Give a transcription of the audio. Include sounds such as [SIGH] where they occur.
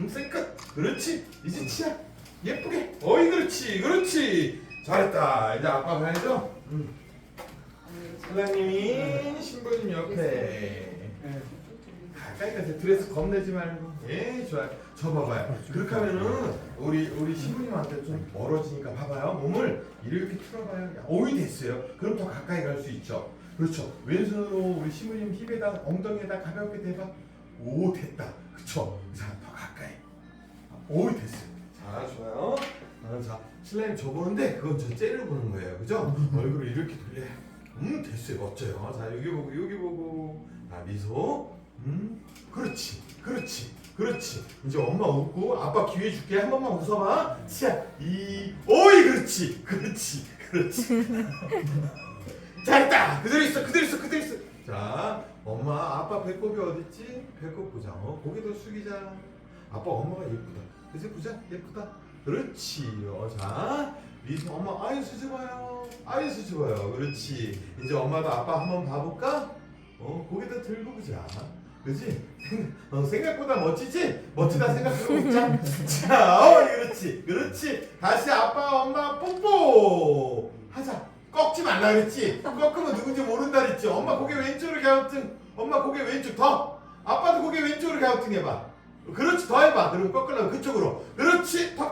음, 쌩끝. 그렇지. 이제 치아. 예쁘게. 어이, 그렇지. 그렇지. 잘했다. 이제 아빠 가야죠? 음. 사장님이 신부님 옆에. 가까이 가서 드레스 겁내지 말고. 예, 좋아요. 저 봐봐요. 그렇게 하면은 우리 우리 신부님한테 좀 멀어지니까 봐봐요. 몸을 이렇게 틀어봐요. 야, 오이 됐어요. 그럼 더 가까이 갈 수 있죠. 그렇죠. 왼손으로 우리 신부님 힙에다 엉덩이에다 가볍게 대봐. 오 됐다. 그쵸? 자. 오이 됐어요. 자, 좋아요. 아, 자, 신라님 저 보는데 그건 저 째를 보는 거예요. 그죠? 얼굴을 이렇게 돌려요. 음, 됐어요. 멋져요. 자, 여기 보고 여기 보고. 자, 미소. 음, 그렇지. 그렇지. 그렇지. 이제 엄마 웃고 아빠 기회 줄게. 한 번만 웃어봐. 자, 이, 오이, 그렇지. 그렇지. 그렇지. [LAUGHS] 잘했다. 그대로 있어. 그대로 있어. 그대로 있어. 자, 엄마, 아빠 배꼽이 어딨지? 배꼽 보자. 어, 고개도 숙이자. 아빠, 엄마가 예쁘다. 그지 보자. 예쁘다. 그렇지. 어, 자, 미소 엄마 아이 수줍어요. 아이 수줍어요. 그렇지. 이제 엄마도 아빠 한번 봐볼까? 어, 고개도 들고 보자. 그지? [LAUGHS] 어, 생각보다 멋지지? 멋지다 생각하고 있자. [LAUGHS] 자, 어, 그렇지. 그렇지. 다시 아빠, 엄마 뽀뽀. 하자. 꺾지 말라 그랬지? 꺾으면 누군지 모른다 그랬지? 엄마 고개 왼쪽으로 갸우뚱. 엄마 고개 왼쪽 더. 아빠도 고개 왼쪽으로 갸우뚱 해봐. 그렇지 더 해봐. 그리고 꺾으려면 그쪽으로. 그렇지. 턱.